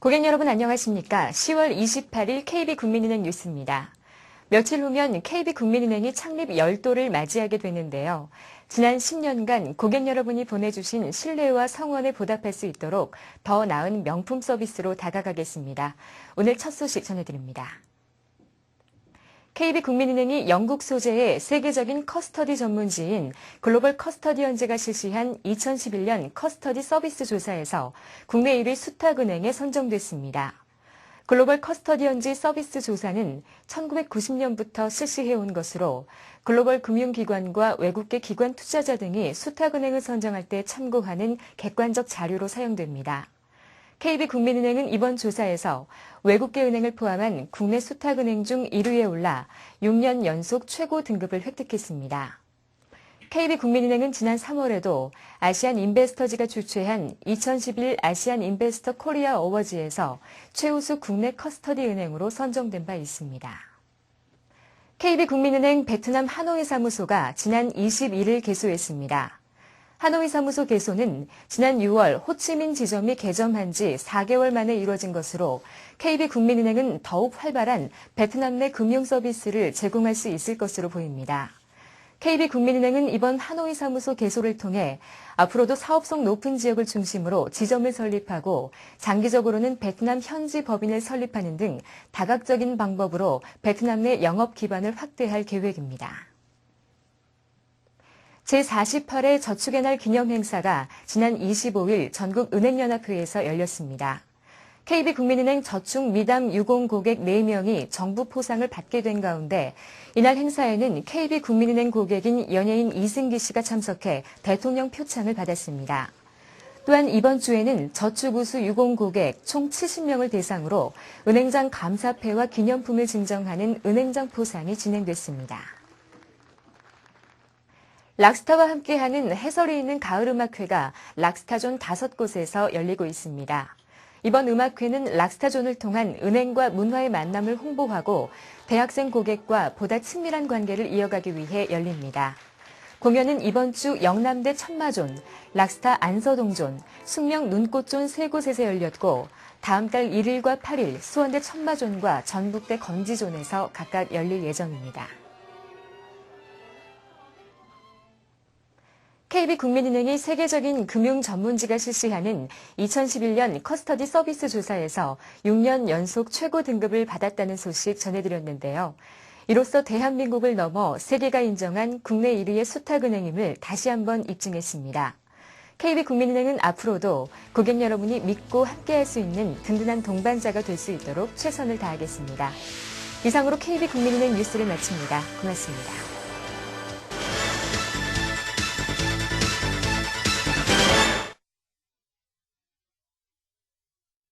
고객 여러분 안녕하십니까? 10월 28일 KB국민은행 뉴스입니다. 며칠 후면 KB국민은행이 창립 열도를 맞이하게 되는데요. 지난 10년간 고객 여러분이 보내주신 신뢰와 성원에 보답할 수 있도록 더 나은 명품 서비스로 다가가겠습니다. 오늘 첫 소식 전해드립니다. KB국민은행이 영국 소재의 세계적인 커스터디 전문지인 글로벌 커스터디언즈가 실시한 2011년 커스터디 서비스 조사에서 국내 1위 수탁은행에 선정됐습니다. 글로벌 커스터디언즈 서비스 조사는 1990년부터 실시해온 것으로 글로벌 금융기관과 외국계 기관 투자자 등이 수탁은행을 선정할 때 참고하는 객관적 자료로 사용됩니다. KB국민은행은 이번 조사에서 외국계 은행을 포함한 국내 수탁은행 중 1위에 올라 6년 연속 최고 등급을 획득했습니다. KB국민은행은 지난 3월에도 아시안 인베스터즈가 주최한 2011 아시안 인베스터 코리아 어워즈에서 최우수 국내 커스터디 은행으로 선정된 바 있습니다. KB국민은행 베트남 하노이 사무소가 지난 21일 개소했습니다. 하노이 사무소 개소는 지난 6월 호치민 지점이 개점한 지 4개월 만에 이뤄진 것으로 KB국민은행은 더욱 활발한 베트남 내 금융 서비스를 제공할 수 있을 것으로 보입니다. KB국민은행은 이번 하노이 사무소 개소를 통해 앞으로도 사업성 높은 지역을 중심으로 지점을 설립하고 장기적으로는 베트남 현지 법인을 설립하는 등 다각적인 방법으로 베트남 내 영업 기반을 확대할 계획입니다. 제48회 저축의 날 기념 행사가 지난 25일 전국 은행연합회에서 열렸습니다. KB국민은행 저축 미담 유공 고객 4명이 정부 포상을 받게 된 가운데 이날 행사에는 KB국민은행 고객인 연예인 이승기 씨가 참석해 대통령 표창을 받았습니다. 또한 이번 주에는 저축 우수 유공 고객 총 70명을 대상으로 은행장 감사패와 기념품을 증정하는 은행장 포상이 진행됐습니다. 락스타와 함께하는 해설이 있는 가을음악회가 락스타존 다섯 곳에서 열리고 있습니다. 이번 음악회는 락스타존을 통한 은행과 문화의 만남을 홍보하고 대학생 고객과 보다 친밀한 관계를 이어가기 위해 열립니다. 공연은 이번 주 영남대 천마존, 락스타 안서동존, 숙명 눈꽃존 세 곳에서 열렸고 다음 달 1일과 8일 수원대 천마존과 전북대 건지존에서 각각 열릴 예정입니다. KB국민은행이 세계적인 금융 전문지가 실시하는 2011년 커스터디 서비스 조사에서 6년 연속 최고 등급을 받았다는 소식 전해드렸는데요. 이로써 대한민국을 넘어 세계가 인정한 국내 1위의 수탁은행임을 다시 한번 입증했습니다. KB국민은행은 앞으로도 고객 여러분이 믿고 함께할 수 있는 든든한 동반자가 될 수 있도록 최선을 다하겠습니다. 이상으로 KB국민은행 뉴스를 마칩니다. 고맙습니다.